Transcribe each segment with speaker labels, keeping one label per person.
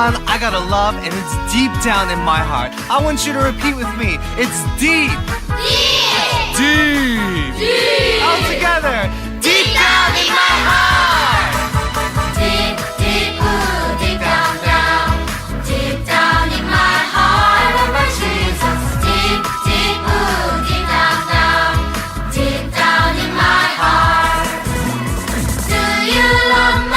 Speaker 1: I got a love, and it's deep down in my heart. I want you to repeat with me. It's deep. Deep. Deep.
Speaker 2: deep. All together. Deep, down, in my heart. Deep, deep, deep down. Deep down in my heart, oh my Jesus. Deep, deep, deep down. Deep down in my heart. Do you love?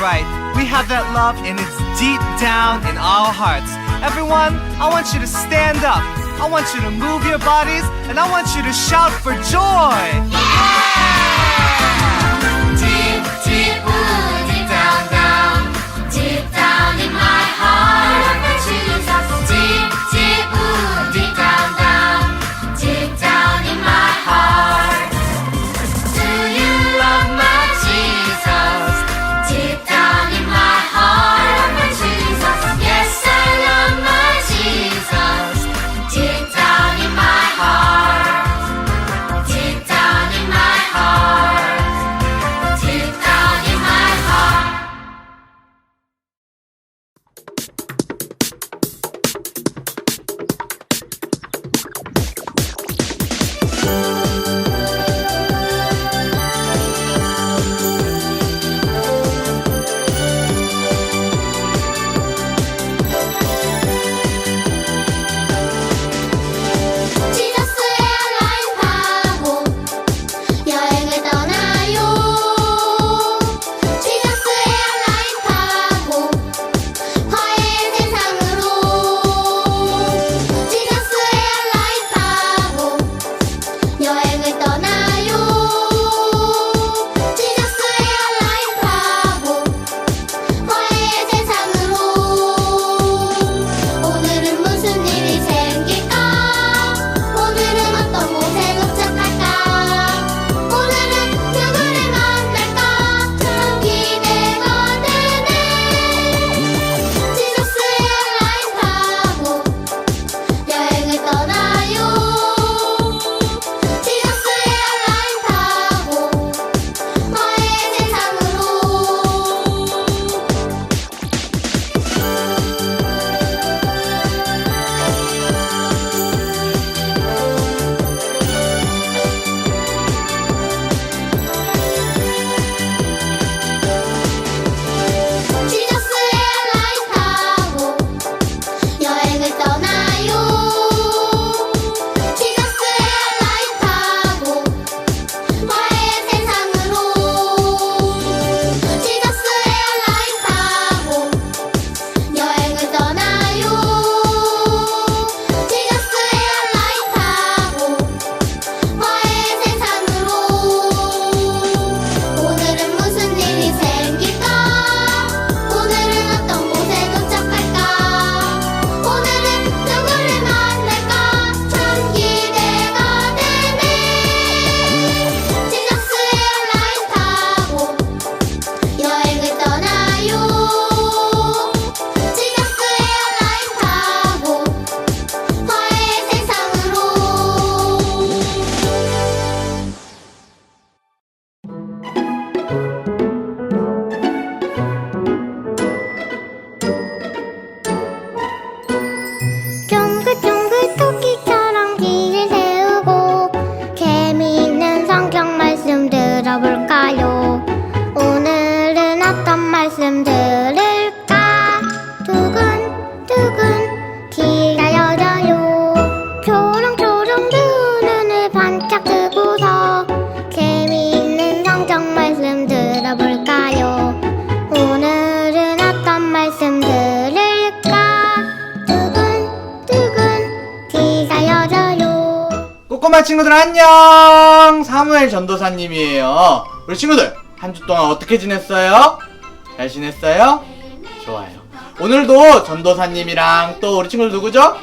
Speaker 1: right. We have that love and it's deep down in our hearts. Everyone, I want you to stand up. I want you to move your bodies and I want you to shout for joy.
Speaker 2: Yeah! flower color
Speaker 3: 친구들 안녕! 사무엘 전도사님이에요. 우리 친구들 한 주 동안 어떻게 지냈어요? 잘 지냈어요? 좋아요. 오늘도 전도사님이랑 또 우리 친구들 누구죠?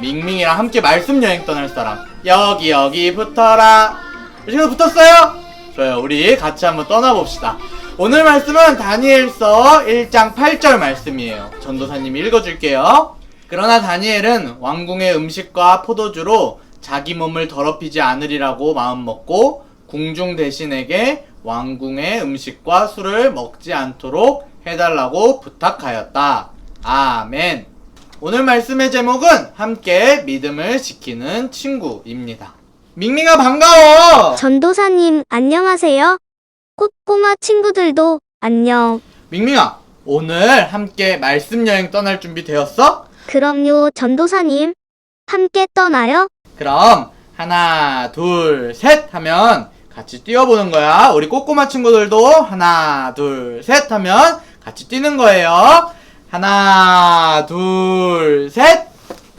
Speaker 3: 밍밍이랑 함께 말씀 여행 떠날 사람. 여기 여기 붙어라. 우리 친구 붙었어요? 좋아요. 우리 같이 한번 떠나봅시다. 오늘 말씀은 다니엘서 1장 8절 말씀이에요. 전도사님이 읽어줄게요. 그러나 다니엘은 왕궁의 음식과 포도주로 자기 몸을 더럽히지 않으리라고 마음먹고 궁중 대신에게 왕궁의 음식과 술을 먹지 않도록 해달라고 부탁하였다. 아멘. 오늘 말씀의 제목은 함께 믿음을 지키는 친구입니다. 밍밍아 반가워!
Speaker 4: 전도사님, 안녕하세요. 꽃꼬마 친구들도 안녕.
Speaker 3: 밍밍아, 오늘 함께 말씀 여행 떠날 준비 되었어?
Speaker 4: 그럼요, 전도사님. 함께 떠나요?
Speaker 3: 그럼 하나, 둘, 셋 하면 같이 뛰어보는 거야. 우리 꼬꼬마 친구들도 하나, 둘, 셋 하면 같이 뛰는 거예요. 하나, 둘, 셋.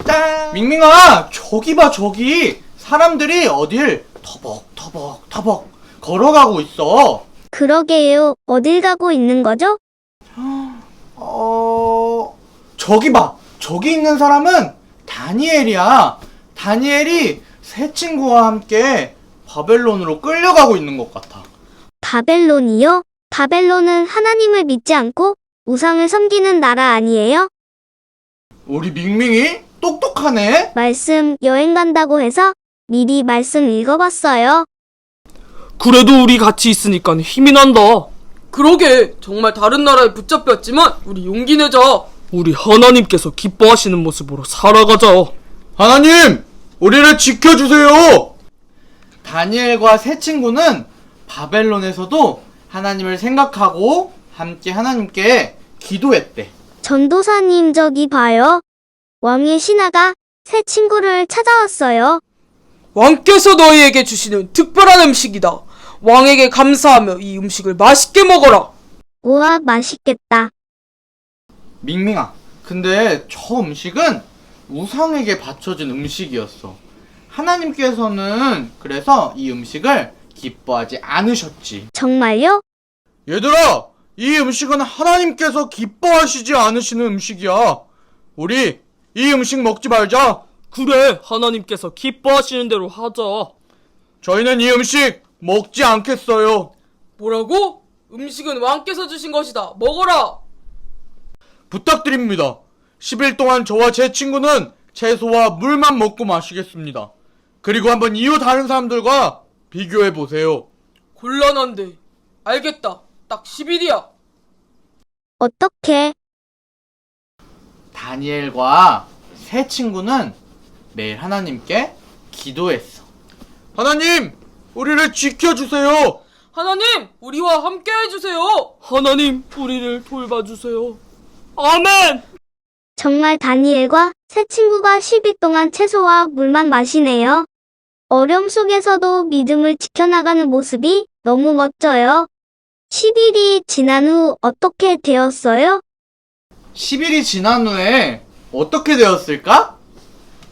Speaker 3: 짠. 밍밍아, 저기 봐, 저기. 사람들이 어딜 터벅, 터벅, 터벅 걸어가고 있어.
Speaker 4: 그러게요. 어딜 가고 있는 거죠?
Speaker 3: 어, 저기 봐. 저기 있는 사람은 다니엘이야. 다니엘이 새 친구와 함께 바벨론으로 끌려가고 있는 것 같아.
Speaker 4: 바벨론이요? 바벨론은 하나님을 믿지 않고 우상을 섬기는 나라 아니에요?
Speaker 3: 우리 밍밍이 똑똑하네.
Speaker 4: 말씀 여행 간다고 해서 미리 말씀 읽어봤어요.
Speaker 5: 그래도 우리 같이 있으니까 힘이 난다.
Speaker 6: 그러게 정말 다른 나라에 붙잡혔지만 우리 용기 내자
Speaker 5: 우리 하나님께서 기뻐하시는 모습으로 살아가자.
Speaker 3: 하나님, 우리를 지켜주세요. 다니엘과 새 친구는 바벨론에서도 하나님을 생각하고 함께 하나님께 기도했대.
Speaker 4: 전도사님 저기 봐요. 왕의 신하가 새 친구를 찾아왔어요.
Speaker 6: 왕께서 너희에게 주시는 특별한 음식이다 왕에게 감사하며 이 음식을 맛있게 먹어라
Speaker 4: 우와, 맛있겠다.
Speaker 3: 밍밍아, 근데 저 음식은 우상에게 바쳐진 음식이었어. 하나님께서는 그래서 이 음식을 기뻐하지 않으셨지.
Speaker 4: 정말요?
Speaker 3: 얘들아, 이 음식은 하나님께서 기뻐하시지 않으시는 음식이야. 우리 이 음식 먹지 말자.
Speaker 5: 그래, 하나님께서 기뻐하시는 대로 하자.
Speaker 3: 저희는 이 음식 먹지 않겠어요.
Speaker 6: 뭐라고? 음식은 왕께서 주신 것이다 먹어라
Speaker 3: 부탁드립니다. 10일 동안 저와 제 친구는 채소와 물만 먹고 마시겠습니다. 그리고 한번 이후 다른 사람들과 비교해 보세요.
Speaker 6: 곤란한데 알겠다 딱 10일이야
Speaker 4: 어떻게?
Speaker 3: 다니엘과 새 친구는 매일 하나님께 기도했어. 하나님, 우리를 지켜주세요.
Speaker 6: 하나님 우리와 함께 해주세요
Speaker 5: 하나님, 우리를 돌봐주세요. 아멘!
Speaker 4: 정말 다니엘과 새 친구가 10일 동안 채소와 물만 마시네요. 어려움 속에서도 믿음을 지켜나가는 모습이 너무 멋져요. 10일이 지난 후 어떻게 되었어요?
Speaker 3: 10일이 지난 후에 어떻게 되었을까?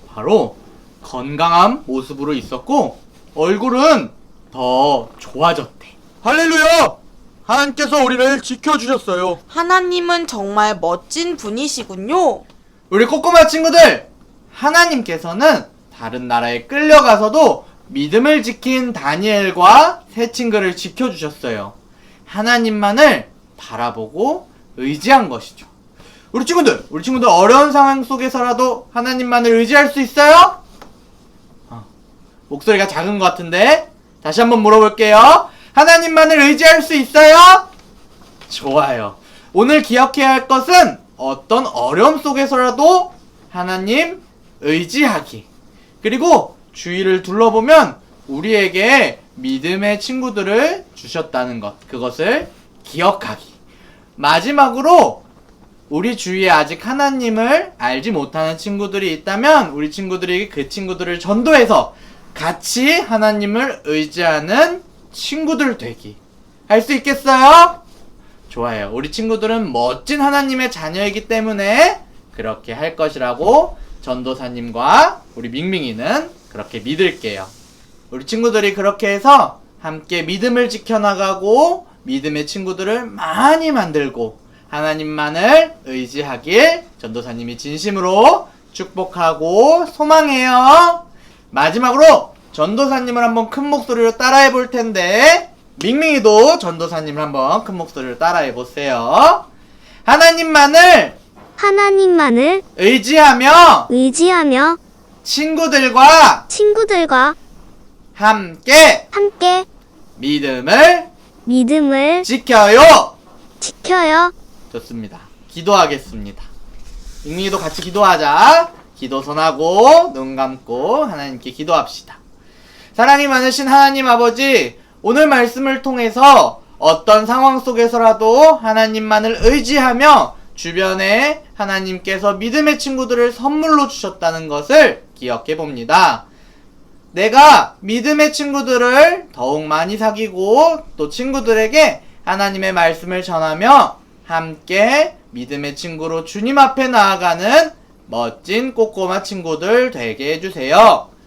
Speaker 3: 바로 건강한 모습으로 있었고 얼굴은 더 좋아졌대. 할렐루야! 하나님께서 우리를 지켜주셨어요.
Speaker 7: 하나님은 정말 멋진 분이시군요.
Speaker 3: 우리 꼬꼬마 친구들! 하나님께서는 다른 나라에 끌려가서도 믿음을 지킨 다니엘과 새 친구를 지켜주셨어요. 하나님만을 바라보고 의지한 것이죠. 우리 친구들, 우리 친구들 어려운 상황 속에서라도 하나님만을 의지할 수 있어요? 어, 목소리가 작은 것 같은데 다시 한번 물어볼게요. 하나님만을 의지할 수 있어요? 좋아요. 오늘 기억해야 할 것은 어떤 어려움 속에서라도 하나님 의지하기. 그리고 주위를 둘러보면 우리에게 믿음의 친구들을 주셨다는 것. 그것을 기억하기. 마지막으로 우리 주위에 아직 하나님을 알지 못하는 친구들이 있다면 우리 친구들이 그 친구들을 전도해서 같이 하나님을 의지하는 친구들 되기. 할 수 있겠어요? 좋아요. 우리 친구들은 멋진 하나님의 자녀이기 때문에 그렇게 할 것이라고 전도사님과 우리 밍밍이는 그렇게 믿을게요. 우리 친구들이 그렇게 해서 함께 믿음을 지켜나가고 믿음의 친구들을 많이 만들고 하나님만을 의지하길 전도사님이 진심으로 축복하고 소망해요. 마지막으로 전도사님을 한번 큰 목소리로 따라해 볼 텐데 밍밍이도 전도사님을 한번 큰 목소리로 따라해 보세요. 하나님만을
Speaker 4: 하나님만을
Speaker 3: 의지하며
Speaker 4: 의지하며
Speaker 3: 친구들과
Speaker 4: 친구들과
Speaker 3: 함께
Speaker 4: 함께
Speaker 3: 믿음을
Speaker 4: 믿음을
Speaker 3: 지켜요.
Speaker 4: 지켜요.
Speaker 3: 좋습니다. 기도하겠습니다. 밍밍이도 같이 기도하자. 기도 손하고 눈 감고 하나님께 기도합시다. 사랑이 많으신 하나님 아버지, 오늘 말씀을 통해서 어떤 상황 속에서라도 하나님만을 의지하며 주변에 하나님께서 믿음의 친구들을 선물로 주셨다는 것을 기억해 봅니다. 내가 믿음의 친구들을 더욱 많이 사귀고 또 친구들에게 하나님의 말씀을 전하며 함께 믿음의 친구로 주님 앞에 나아가는 멋진 꼬꼬마 친구들 되게 해주세요.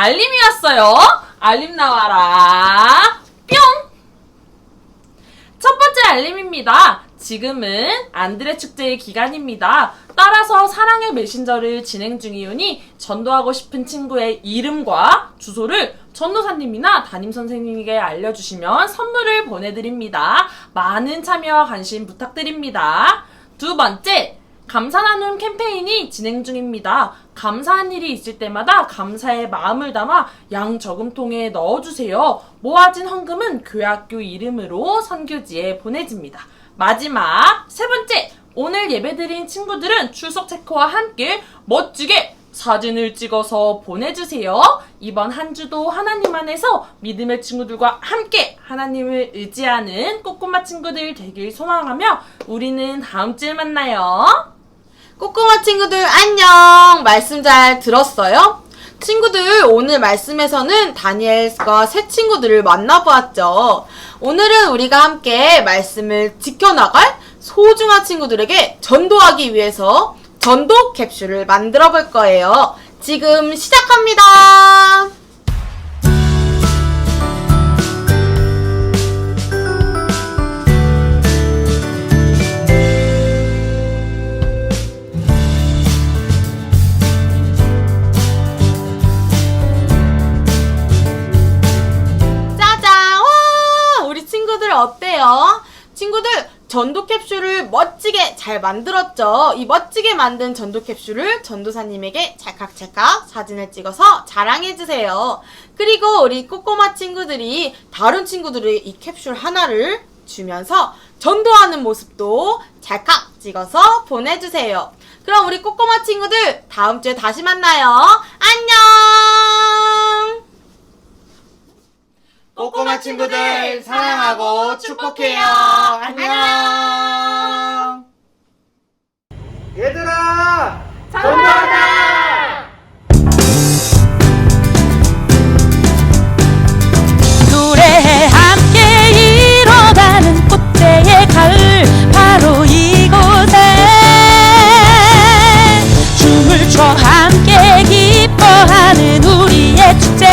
Speaker 7: 알림, 알림이 왔어요. 알림 나와라. 뿅! 첫 번째 알림입니다. 지금은 안드레 축제의 기간입니다. 따라서 사랑의 메신저를 진행 중이오니 전도하고 싶은 친구의 이름과 주소를 전도사님이나 담임 선생님에게 알려주시면 선물을 보내드립니다. 많은 참여와 관심 부탁드립니다. 두 번째, 감사 나눔 캠페인이 진행 중입니다. 감사한 일이 있을 때마다 감사의 마음을 담아 양 저금통에 넣어주세요. 모아진 헌금은 교학교 이름으로 선교지에 보내집니다. 마지막 세 번째 오늘 예배드린 친구들은 출석 체크와 함께 멋지게 사진을 찍어서 보내주세요. 이번 한 주도 하나님 안에서 믿음의 친구들과 함께 하나님을 의지하는 꼬꼬마 친구들 되길 소망하며 우리는 다음 주에 만나요. 꼬꼬마 친구들 안녕! 말씀 잘 들었어요? 친구들 오늘 말씀에서는 다니엘과 새 친구들을 만나보았죠. 오늘은 우리가 함께 말씀을 지켜나갈 소중한 친구들에게 전도하기 위해서 전도 캡슐을 만들어 볼 거예요. 지금 시작합니다. 멋지게 잘 만들었죠? 이 멋지게 만든 전도 캡슐을 전도사님에게 찰칵찰칵 사진을 찍어서 자랑해주세요. 그리고 우리 꼬꼬마 친구들이 다른 친구들이 이 캡슐 하나를 주면서 전도하는 모습도 찰칵 찍어서 보내주세요. 그럼 우리 꼬꼬마 친구들 다음 주에 다시 만나요.
Speaker 3: 친구들 사랑하고 축복해요. 안녕. 얘들아, 전도하다.
Speaker 8: 노래에 함께 이어가는 꽃대의
Speaker 9: 가을 바로
Speaker 3: 이곳에 춤을 춰 함께 기뻐하는 우리의 축제